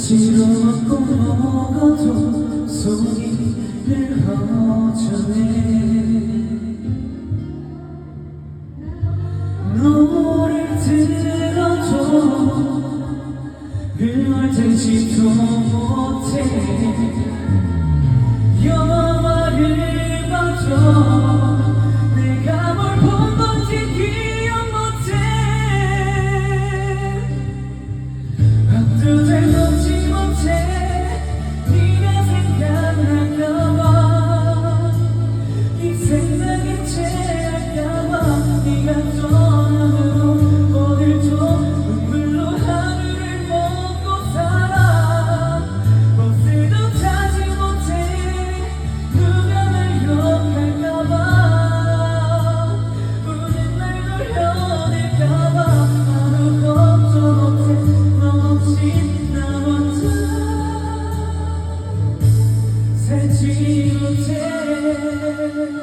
지어먹고 먹어도 소리를 허전해. 노래를 들어도 흥얼 들지도 못해. you tell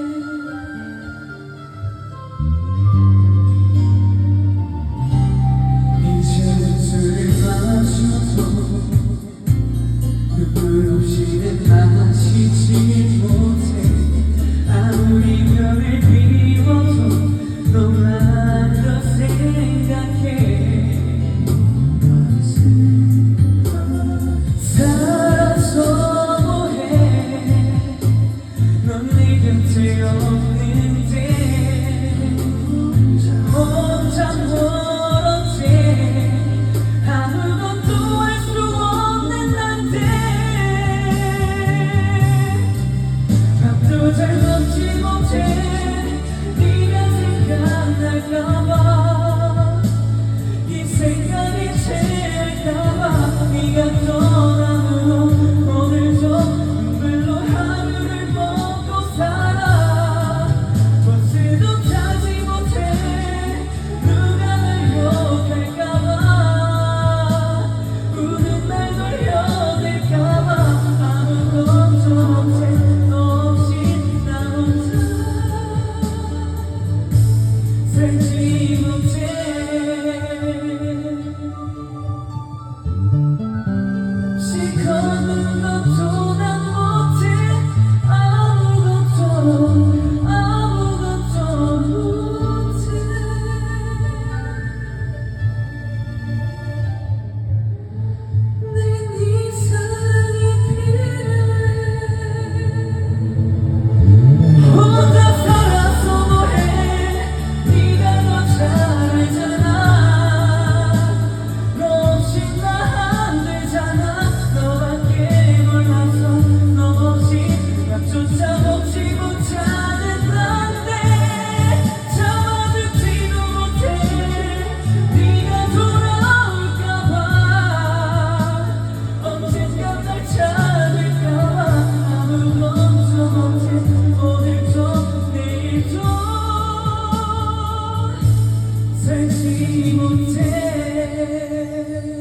She comes up to head.